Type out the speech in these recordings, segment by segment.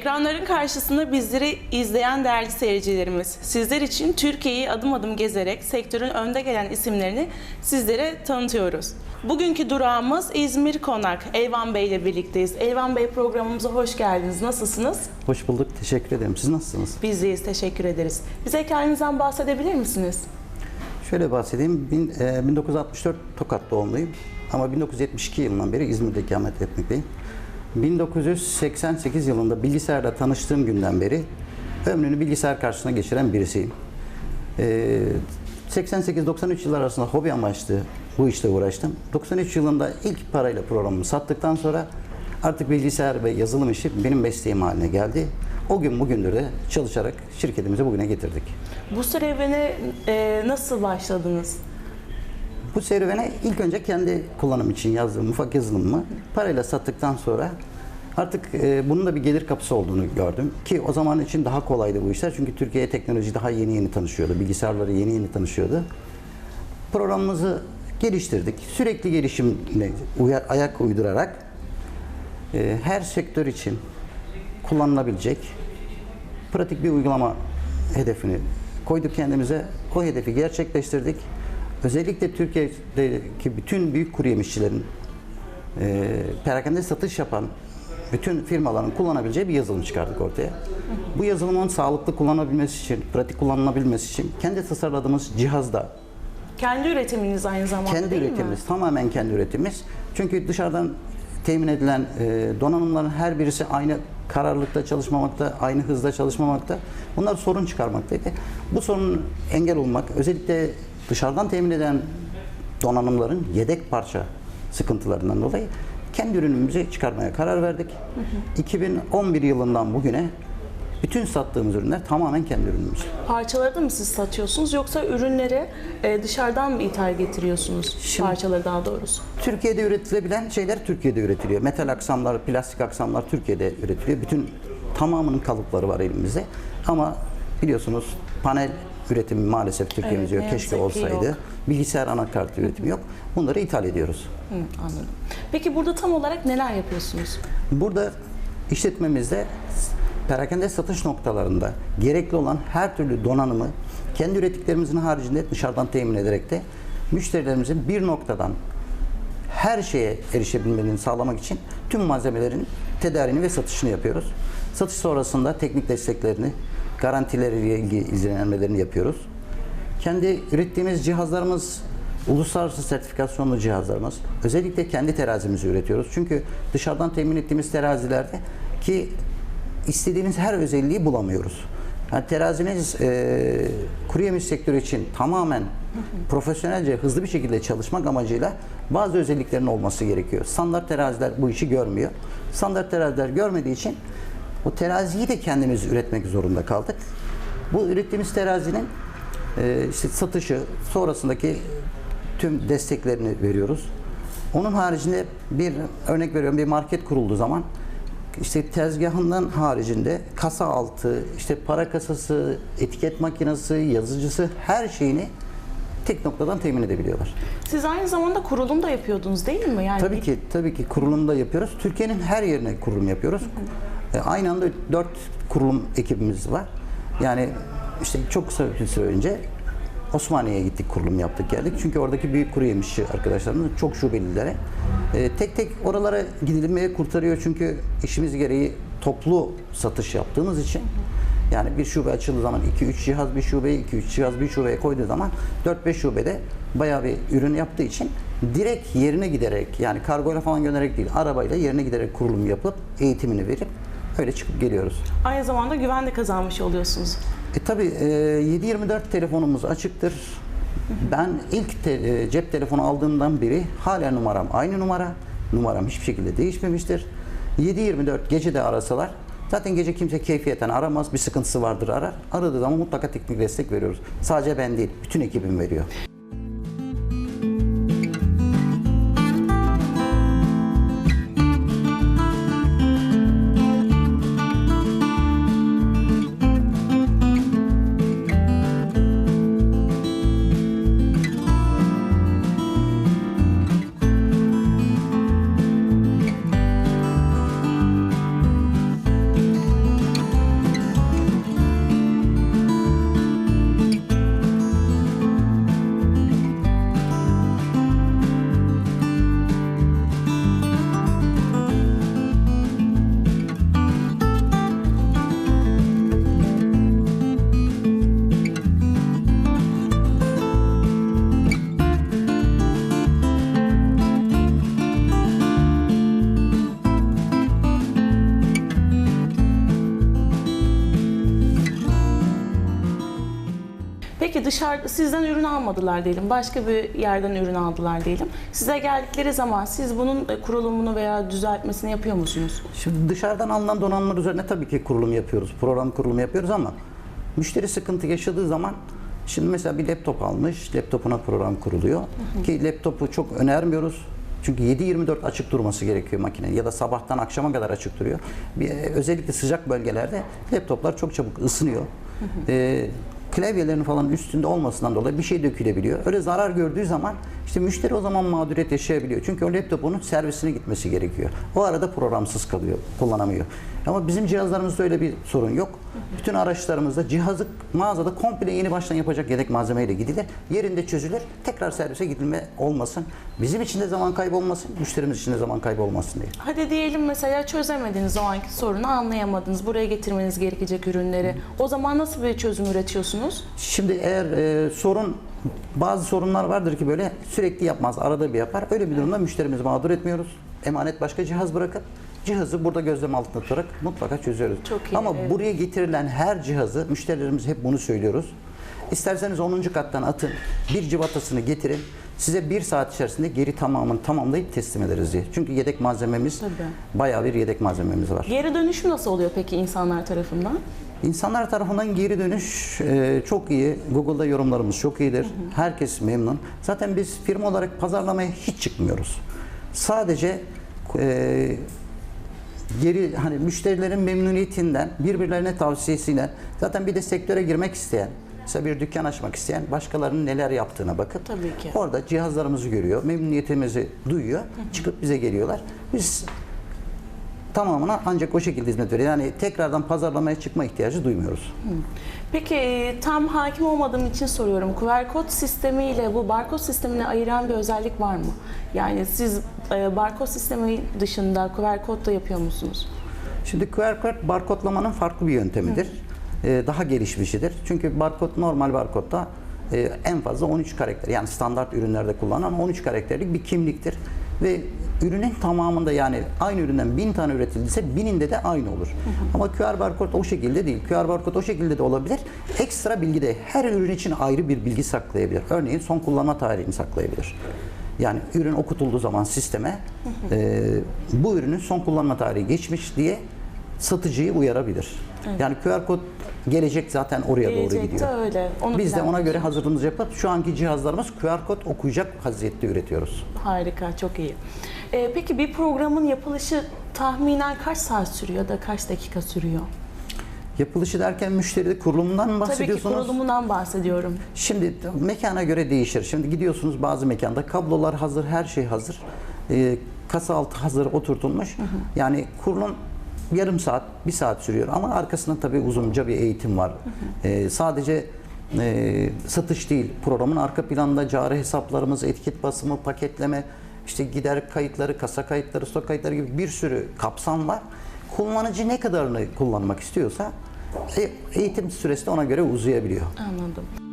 Ekran karşısında bizleri izleyen değerli seyircilerimiz, sizler için Türkiye'yi adım adım gezerek sektörün önde gelen isimlerini sizlere tanıtıyoruz. Bugünkü durağımız İzmir Konak. Elvan Bey ile birlikteyiz. Elvan Bey programımıza hoş geldiniz. Nasılsınız? Hoş bulduk. Teşekkür ederim. Siz nasılsınız? Biz deyiz. Teşekkür ederiz. Bize kendinizden bahsedebilir misiniz? Şöyle bahsedeyim. Bin- e, 1964 Tokat doğumluyum. Ama 1972 yılından beri İzmir'de ikamet etmekteyim. 1988 yılında bilgisayarla tanıştığım günden beri ömrünü bilgisayar karşısına geçiren birisiyim. E, 88-93 yıllar arasında hobi amaçlı bu işle uğraştım. 93 yılında ilk parayla programımı sattıktan sonra artık bilgisayar ve yazılım işi benim mesleğim haline geldi. O gün bugündür de çalışarak şirketimizi bugüne getirdik. Bu serüvene e, nasıl başladınız? Bu serüvene ilk önce kendi kullanım için yazdığım ufak yazılımımı parayla sattıktan sonra artık e, bunun da bir gelir kapısı olduğunu gördüm. Ki o zaman için daha kolaydı bu işler. Çünkü Türkiye teknoloji daha yeni yeni tanışıyordu. Bilgisayarları yeni yeni tanışıyordu. Programımızı geliştirdik. Sürekli gelişimle uyar, ayak uydurarak e, her sektör için kullanılabilecek pratik bir uygulama hedefini koyduk kendimize. O hedefi gerçekleştirdik. Özellikle Türkiye'deki bütün büyük kuru yemişçilerin e, perakende satış yapan bütün firmaların kullanabileceği bir yazılım çıkardık ortaya. Bu yazılımın sağlıklı kullanabilmesi için, pratik kullanılabilmesi için kendi tasarladığımız cihazda Kendi üretiminiz aynı zamanda kendi değil mi? üretimimiz, tamamen kendi üretimimiz. Çünkü dışarıdan temin edilen e, donanımların her birisi aynı kararlılıkta çalışmamakta, aynı hızda çalışmamakta. Bunlar sorun çıkarmaktaydı. Bu sorunun engel olmak, özellikle dışarıdan temin eden donanımların yedek parça sıkıntılarından dolayı kendi ürünümüzü çıkarmaya karar verdik. 2011 yılından bugüne bütün sattığımız ürünler tamamen kendi ürünümüz. Parçaları da mı siz satıyorsunuz yoksa ürünleri e, dışarıdan mı ithal getiriyorsunuz? Şimdi- Parçaları daha doğrusu. Türkiye'de üretilebilen şeyler Türkiye'de üretiliyor. Metal aksamlar, plastik aksamlar Türkiye'de üretiliyor. Bütün tamamının kalıpları var elimizde. Ama biliyorsunuz panel üretimi maalesef Türkiye'mizde Evet, yok. Keşke olsaydı. yok. Bilgisayar anakart üretimi yok. Bunları ithal ediyoruz. Hı, anladım. Peki burada tam olarak neler yapıyorsunuz? Burada işletmemizde perakende satış noktalarında gerekli olan her türlü donanımı kendi ürettiklerimizin haricinde dışarıdan temin ederek de müşterilerimizin bir noktadan her şeye erişebilmelerini sağlamak için tüm malzemelerin tedarini ve satışını yapıyoruz. Satış sonrasında teknik desteklerini, garantileriyle ilgili izlenmelerini yapıyoruz. Kendi ürettiğimiz cihazlarımız uluslararası sertifikasyonlu cihazlarımız. Özellikle kendi terazimizi üretiyoruz. Çünkü dışarıdan temin ettiğimiz terazilerde ki istediğimiz her özelliği bulamıyoruz. Yani teraziniz e, kuru yemiş sektörü için tamamen profesyonelce hızlı bir şekilde çalışmak amacıyla bazı özelliklerin olması gerekiyor. Standart teraziler bu işi görmüyor. Standart teraziler görmediği için o teraziyi de kendimiz üretmek zorunda kaldık. Bu ürettiğimiz terazinin e, işte satışı sonrasındaki tüm desteklerini veriyoruz. Onun haricinde bir örnek veriyorum bir market kurulduğu zaman işte tezgahından haricinde kasa altı, işte para kasası, etiket makinesi, yazıcısı her şeyini tek noktadan temin edebiliyorlar. Siz aynı zamanda kurulum da yapıyordunuz değil mi? Yani Tabii ki tabii ki kurulumda yapıyoruz. Türkiye'nin her yerine kurulum yapıyoruz. E, aynı anda dört kurulum ekibimiz var. Yani işte çok kısa bir süre önce Osmaniye'ye gittik kurulum yaptık geldik. Çünkü oradaki büyük kuru yemişçi arkadaşlarımız çok şubelilere. E, tek tek oralara gidilmeye kurtarıyor çünkü işimiz gereği toplu satış yaptığımız için yani bir şube açıldığı zaman 2-3 cihaz bir şubeye, 2-3 cihaz bir şubeye koyduğu zaman 4-5 şubede bayağı bir ürün yaptığı için direkt yerine giderek yani kargoyla falan göndererek değil arabayla yerine giderek kurulum yapıp eğitimini verip öyle çıkıp geliyoruz. aynı zamanda güven de kazanmış oluyorsunuz. E tabi 7-24 telefonumuz açıktır. Ben ilk te- e, cep telefonu aldığımdan beri hala numaram aynı numara. Numaram hiçbir şekilde değişmemiştir. 7-24 gece de arasalar zaten gece kimse keyfiyeten aramaz. Bir sıkıntısı vardır arar. Aradığı zaman mutlaka teknik destek veriyoruz. Sadece ben değil, bütün ekibim veriyor. Peki dışarıda sizden ürün almadılar diyelim. Başka bir yerden ürün aldılar diyelim. Size geldikleri zaman siz bunun e, kurulumunu veya düzeltmesini yapıyor musunuz? Şimdi dışarıdan alınan donanımlar üzerine tabii ki kurulum yapıyoruz. Program kurulumu yapıyoruz ama müşteri sıkıntı yaşadığı zaman şimdi mesela bir laptop almış, laptopuna program kuruluyor. Ki laptopu çok önermiyoruz. Çünkü 7-24 açık durması gerekiyor makinenin ya da sabahtan akşama kadar açık duruyor. Bir, özellikle sıcak bölgelerde laptoplar çok çabuk ısınıyor. Ee, klavyelerin falan üstünde olmasından dolayı bir şey dökülebiliyor. Öyle zarar gördüğü zaman işte müşteri o zaman mağduriyet yaşayabiliyor. Çünkü o laptopunun servisine gitmesi gerekiyor. O arada programsız kalıyor, kullanamıyor. Ama bizim cihazlarımızda öyle bir sorun yok. Bütün araçlarımızda cihazı mağazada komple yeni baştan yapacak yedek malzemeyle gidilir. Yerinde çözülür. Tekrar servise gidilme olmasın. Bizim için de zaman kaybı olmasın, müşterimiz için de zaman kaybı olmasın diye. Hadi diyelim mesela çözemediniz o anki sorunu, anlayamadınız. Buraya getirmeniz gerekecek ürünleri. O zaman nasıl bir çözüm üretiyorsunuz? Şimdi eğer e, sorun bazı sorunlar vardır ki böyle sürekli yapmaz, arada bir yapar. Öyle bir durumda müşterimizi mağdur etmiyoruz. Emanet başka cihaz bırakıp cihazı burada gözlem altında tutarak mutlaka çözüyoruz. Çok iyi, Ama evet. buraya getirilen her cihazı müşterilerimiz hep bunu söylüyoruz. İsterseniz 10. kattan atın, bir civatasını getirin. Size bir saat içerisinde geri tamamını tamamlayıp teslim ederiz diye. Çünkü yedek malzememiz, Tabii. bayağı bir yedek malzememiz var. Geri dönüşü nasıl oluyor peki insanlar tarafından? İnsanlar tarafından geri dönüş e, çok iyi. Google'da yorumlarımız çok iyidir. Herkes memnun. Zaten biz firma olarak pazarlamaya hiç çıkmıyoruz. Sadece e, geri hani müşterilerin memnuniyetinden, birbirlerine tavsiyesiyle zaten bir de sektöre girmek isteyen, mesela bir dükkan açmak isteyen başkalarının neler yaptığına bakıp Tabii ki. orada cihazlarımızı görüyor, memnuniyetimizi duyuyor, çıkıp bize geliyorlar. Biz tamamına ancak o şekilde hizmet veriyor. Yani tekrardan pazarlamaya çıkma ihtiyacı duymuyoruz. Peki tam hakim olmadığım için soruyorum. QR kod sistemi ile bu barkod sistemini ayıran bir özellik var mı? Yani siz e, barkod sistemi dışında QR kod da yapıyor musunuz? Şimdi QR kod barkodlamanın farklı bir yöntemidir. Ee, daha gelişmişidir. Çünkü barkod normal barkodda e, en fazla 13 karakter yani standart ürünlerde kullanılan 13 karakterlik bir kimliktir. Ve ürünün tamamında yani aynı üründen 1000 tane üretildiyse bininde de aynı olur. Ama QR barkod o şekilde değil. QR barkod o şekilde de olabilir. Ekstra bilgi de her ürün için ayrı bir bilgi saklayabilir. Örneğin son kullanma tarihini saklayabilir. Yani ürün okutulduğu zaman sisteme e, bu ürünün son kullanma tarihi geçmiş diye satıcıyı uyarabilir. Yani QR kod gelecek zaten oraya doğru Gelecekte gidiyor. öyle. Onu Biz de ona göre hazırlığımızı yapıp şu anki cihazlarımız QR kod okuyacak vaziyette üretiyoruz. Harika, çok iyi. E, peki bir programın yapılışı tahminen kaç saat sürüyor ya da kaç dakika sürüyor? Yapılışı derken müşteride kurulumundan mı Tabii ki bahsediyorsunuz? kurulumundan bahsediyorum. Şimdi mekana göre değişir. Şimdi gidiyorsunuz bazı mekanda kablolar hazır, her şey hazır. Ee, kasa altı hazır oturtulmuş. Yani kurulum yarım saat, bir saat sürüyor ama arkasında tabii uzunca bir eğitim var. Ee, sadece e, satış değil, programın arka planında cari hesaplarımız, etiket basımı, paketleme, işte gider kayıtları, kasa kayıtları, stok kayıtları gibi bir sürü kapsam var. Kullanıcı ne kadarını kullanmak istiyorsa e- eğitim süresi de ona göre uzayabiliyor. Anladım.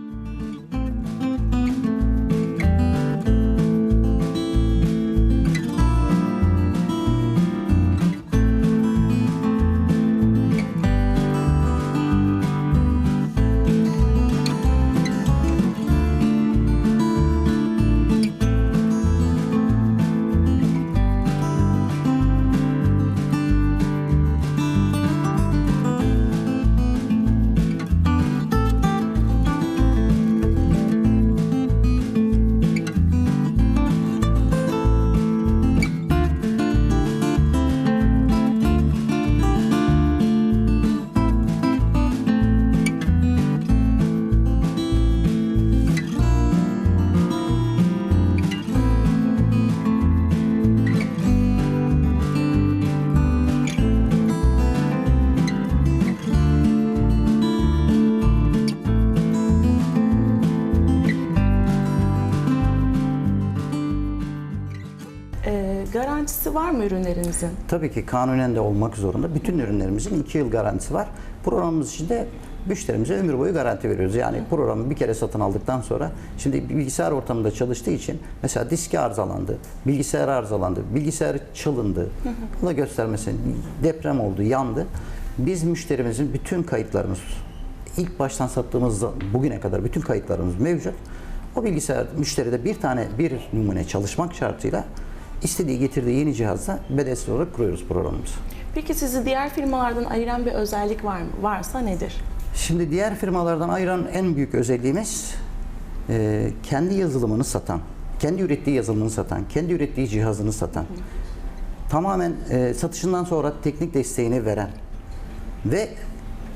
Garantisi var mı ürünlerinizin? Tabii ki kanunen de olmak zorunda. Bütün ürünlerimizin 2 yıl garantisi var. Programımız için de müşterimize ömür boyu garanti veriyoruz. Yani programı bir kere satın aldıktan sonra şimdi bilgisayar ortamında çalıştığı için mesela diski arızalandı, bilgisayar arızalandı, bilgisayar çalındı. Bunu da göstermesin. Deprem oldu, yandı. Biz müşterimizin bütün kayıtlarımız ilk baştan sattığımızda bugüne kadar bütün kayıtlarımız mevcut. O bilgisayar müşteride bir tane bir numune çalışmak şartıyla istediği getirdiği yeni cihazla bedelsiz olarak kuruyoruz programımızı. Peki sizi diğer firmalardan ayıran bir özellik var mı? Varsa nedir? Şimdi diğer firmalardan ayıran en büyük özelliğimiz e, kendi yazılımını satan, kendi ürettiği yazılımını satan, kendi ürettiği cihazını satan, tamamen e, satışından sonra teknik desteğini veren ve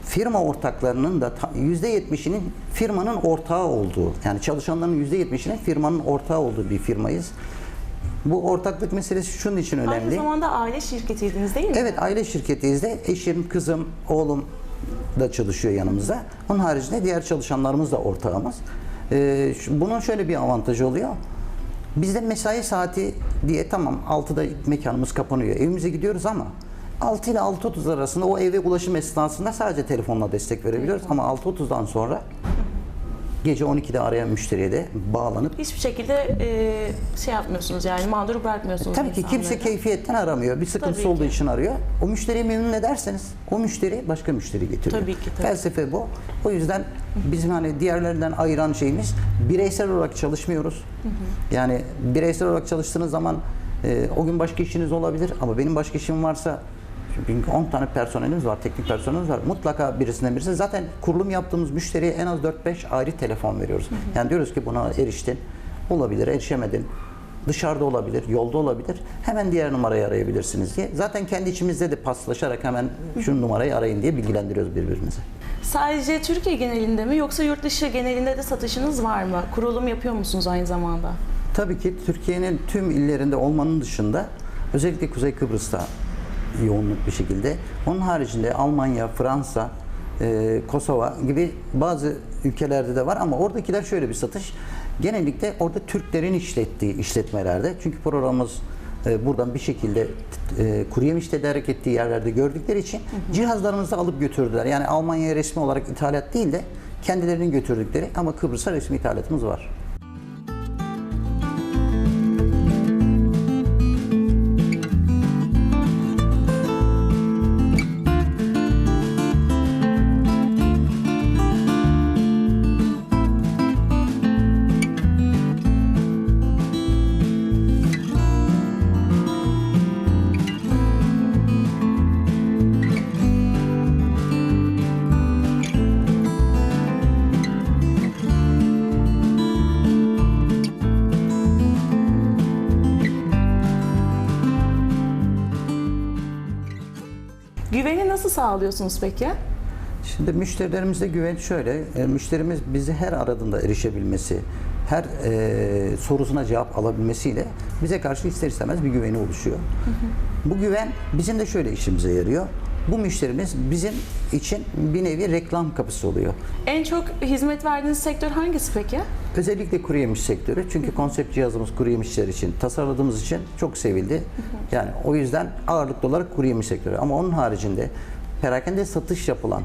firma ortaklarının da ta- %70'inin firmanın ortağı olduğu, yani çalışanların %70'inin firmanın ortağı olduğu bir firmayız. Bu ortaklık meselesi şunun için önemli. Aynı zamanda aile şirketiydiniz değil mi? Evet aile şirketiyiz de eşim, kızım, oğlum da çalışıyor yanımızda. Onun haricinde diğer çalışanlarımız da ortağımız. Ee, bunun şöyle bir avantajı oluyor. Bizde mesai saati diye tamam 6'da mekanımız kapanıyor. Evimize gidiyoruz ama 6 ile 6.30 arasında o eve ulaşım esnasında sadece telefonla destek verebiliyoruz. Ama 6.30'dan sonra gece 12'de arayan müşteriye de bağlanıp Hiçbir şekilde e, şey yapmıyorsunuz yani mağdur bırakmıyorsunuz Tabii ki kimse insanları. keyfiyetten aramıyor. Bir sıkıntısı Tabii olduğu ki. için arıyor. O müşteriyi memnun ederseniz o müşteri başka müşteri getiriyor. Tabii ki, tabii. Felsefe bu. O yüzden bizim hani diğerlerinden ayıran şeyimiz bireysel olarak çalışmıyoruz. Yani bireysel olarak çalıştığınız zaman e, o gün başka işiniz olabilir ama benim başka işim varsa çünkü 10 tane personelimiz var, teknik personelimiz var. Mutlaka birisinden birisi. Zaten kurulum yaptığımız müşteriye en az 4-5 ayrı telefon veriyoruz. Yani diyoruz ki buna eriştin, olabilir, erişemedin. Dışarıda olabilir, yolda olabilir. Hemen diğer numarayı arayabilirsiniz diye. Zaten kendi içimizde de paslaşarak hemen şu numarayı arayın diye bilgilendiriyoruz birbirimizi. Sadece Türkiye genelinde mi yoksa yurt dışı genelinde de satışınız var mı? Kurulum yapıyor musunuz aynı zamanda? Tabii ki Türkiye'nin tüm illerinde olmanın dışında özellikle Kuzey Kıbrıs'ta yoğunluk bir şekilde. Onun haricinde Almanya, Fransa, e, Kosova gibi bazı ülkelerde de var ama oradakiler şöyle bir satış. Genellikle orada Türklerin işlettiği işletmelerde. Çünkü programımız e, buradan bir şekilde e, kuru yemiş tedarik ettiği yerlerde gördükleri için cihazlarımızı alıp götürdüler. Yani Almanya'ya resmi olarak ithalat değil de kendilerinin götürdükleri ama Kıbrıs'a resmi ithalatımız var. Sağlıyorsunuz peki? Şimdi müşterilerimize güven şöyle, e, müşterimiz bizi her aradığında erişebilmesi, her e, sorusuna cevap alabilmesiyle bize karşı ister istemez bir güveni oluşuyor. Bu güven bizim de şöyle işimize yarıyor. Bu müşterimiz bizim için bir nevi reklam kapısı oluyor. En çok hizmet verdiğiniz sektör hangisi peki? Özellikle kuru yemiş sektörü. Çünkü konsept cihazımız kuru yemişler için tasarladığımız için çok sevildi. Yani o yüzden ağırlıklı olarak kuru yemiş sektörü. Ama onun haricinde perakende satış yapılan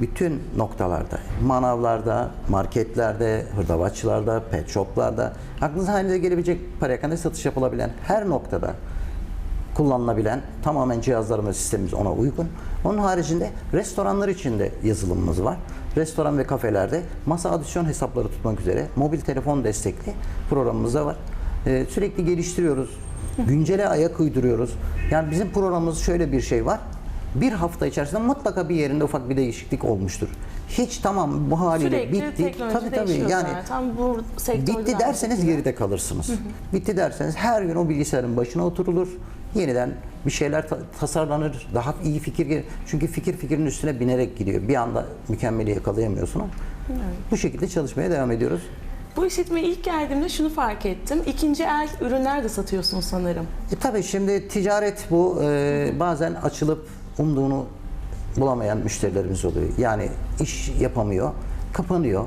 bütün noktalarda, manavlarda, marketlerde, hırdavatçılarda, pet shoplarda, aklınıza halinde gelebilecek perakende satış yapılabilen her noktada kullanılabilen tamamen cihazlarımız, sistemimiz ona uygun. Onun haricinde restoranlar için de yazılımımız var. Restoran ve kafelerde masa adisyon hesapları tutmak üzere mobil telefon destekli programımız da var. Ee, sürekli geliştiriyoruz. Güncele ayak uyduruyoruz. Yani bizim programımız şöyle bir şey var. Bir hafta içerisinde mutlaka bir yerinde ufak bir değişiklik olmuştur. Hiç tamam bu haliyle Sürekli bitti. Tabii tabii. Yani. Tam bu Bitti derseniz şekilde. geride kalırsınız. Bitti derseniz her gün o bilgisayarın başına oturulur. Yeniden bir şeyler ta- tasarlanır. Daha iyi fikir gelir. Çünkü fikir fikrin üstüne binerek gidiyor. Bir anda mükemmeli yakalayamıyorsunuz. Bu şekilde çalışmaya devam ediyoruz. Bu işletmeye ilk geldiğimde şunu fark ettim. İkinci el ürünler de satıyorsunuz sanırım. E tabii şimdi ticaret bu. Ee, bazen açılıp umduğunu bulamayan müşterilerimiz oluyor. Yani iş yapamıyor, kapanıyor.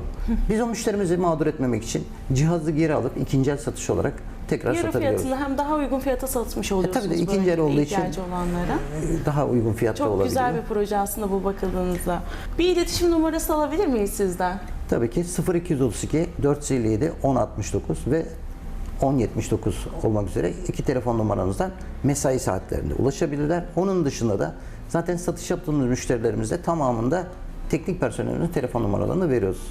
Biz o müşterimizi mağdur etmemek için cihazı geri alıp ikinci el satış olarak tekrar Yarı satabiliyoruz. fiyatında hem daha uygun fiyata satmış oluyorsunuz. E, tabii de ikinci el olduğu için- olanlara. Daha uygun fiyatta Çok olabiliyor. güzel bir proje aslında bu bakıldığınızda. Bir iletişim numarası alabilir miyiz sizden? Tabii ki 0232 457 1069 ve 1079 olmak üzere iki telefon numaramızdan mesai saatlerinde ulaşabilirler. Onun dışında da zaten satış yaptığımız müşterilerimizde tamamında teknik personelimizin telefon numaralarını veriyoruz.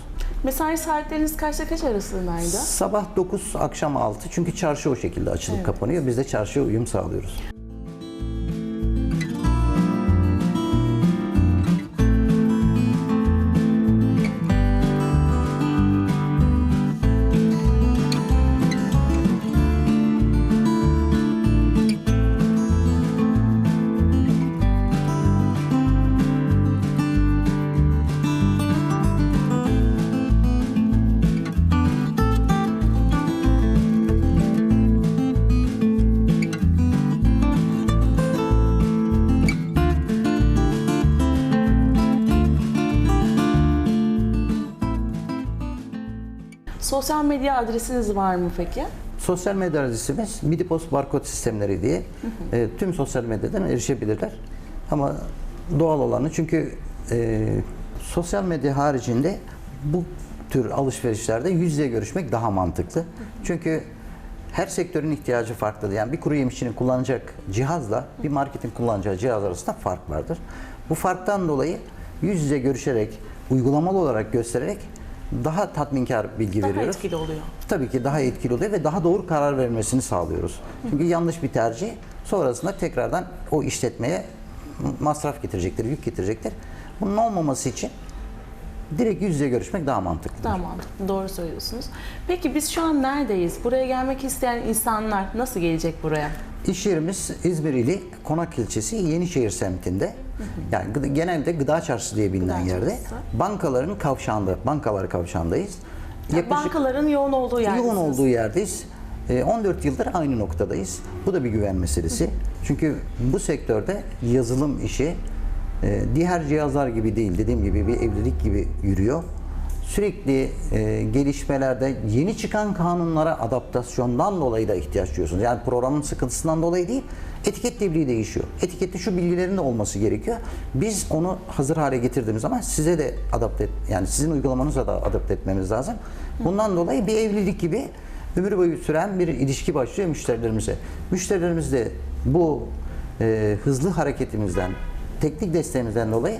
Mesai saatleriniz kaçta kaç arasındaydı? Sabah 9, akşam 6 çünkü çarşı o şekilde açılıp kapanıyor. Biz de çarşıya uyum sağlıyoruz. Sosyal medya adresiniz var mı peki? Sosyal medya adresimiz Midipos barkod sistemleri diye e, tüm sosyal medyadan erişebilirler. Ama doğal olanı çünkü e, sosyal medya haricinde bu tür alışverişlerde yüz yüze görüşmek daha mantıklı. Çünkü her sektörün ihtiyacı farklıdır. Yani bir kuru yemişçinin kullanacak cihazla bir marketin kullanacağı cihaz arasında fark vardır. Bu farktan dolayı yüz yüze görüşerek, uygulamalı olarak göstererek daha tatminkar bilgi Daha veriyoruz. etkili oluyor. Tabii ki daha etkili oluyor ve daha doğru karar vermesini sağlıyoruz. Çünkü yanlış bir tercih sonrasında tekrardan o işletmeye masraf getirecektir, yük getirecektir. Bunun olmaması için direkt yüz yüze görüşmek daha mantıklı. Daha mantıklı. Doğru söylüyorsunuz. Peki biz şu an neredeyiz? Buraya gelmek isteyen insanlar nasıl gelecek buraya? İş yerimiz İzmir ili Konak ilçesi Yenişehir semtinde. Yani genelde gıda çarşısı diye bilinen Gıda yerde. çarşısı. Bankaların kavşağında, bankalar kavşağındayız. Yani bankaların yoğun olduğu yerdesiniz. Yoğun olduğu yerdeyiz. Ee, 14 yıldır aynı noktadayız. Bu da bir güven meselesi. Çünkü bu sektörde yazılım işi e, diğer cihazlar gibi değil. Dediğim gibi bir evlilik gibi yürüyor. Sürekli e, gelişmelerde yeni çıkan kanunlara adaptasyondan dolayı da ihtiyaç duyuyorsunuz. Yani programın sıkıntısından dolayı değil. Etiket tebliği değişiyor. Etikette şu bilgilerin de olması gerekiyor. Biz onu hazır hale getirdiğimiz zaman size de adapte yani sizin uygulamanıza da adapte etmemiz lazım. Bundan dolayı bir evlilik gibi ömür boyu süren bir ilişki başlıyor müşterilerimize. Müşterilerimiz de bu e, hızlı hareketimizden, teknik desteğimizden dolayı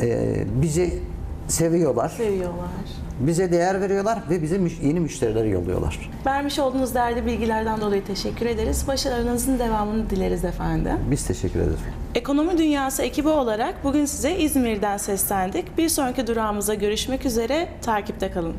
e, bizi seviyorlar. Seviyorlar. Bize değer veriyorlar ve bize müş- yeni müşterileri yolluyorlar. Vermiş olduğunuz değerli bilgilerden dolayı teşekkür ederiz. Başarılarınızın devamını dileriz efendim. Biz teşekkür ederiz. Ekonomi Dünyası ekibi olarak bugün size İzmir'den seslendik. Bir sonraki durağımıza görüşmek üzere. Takipte kalın.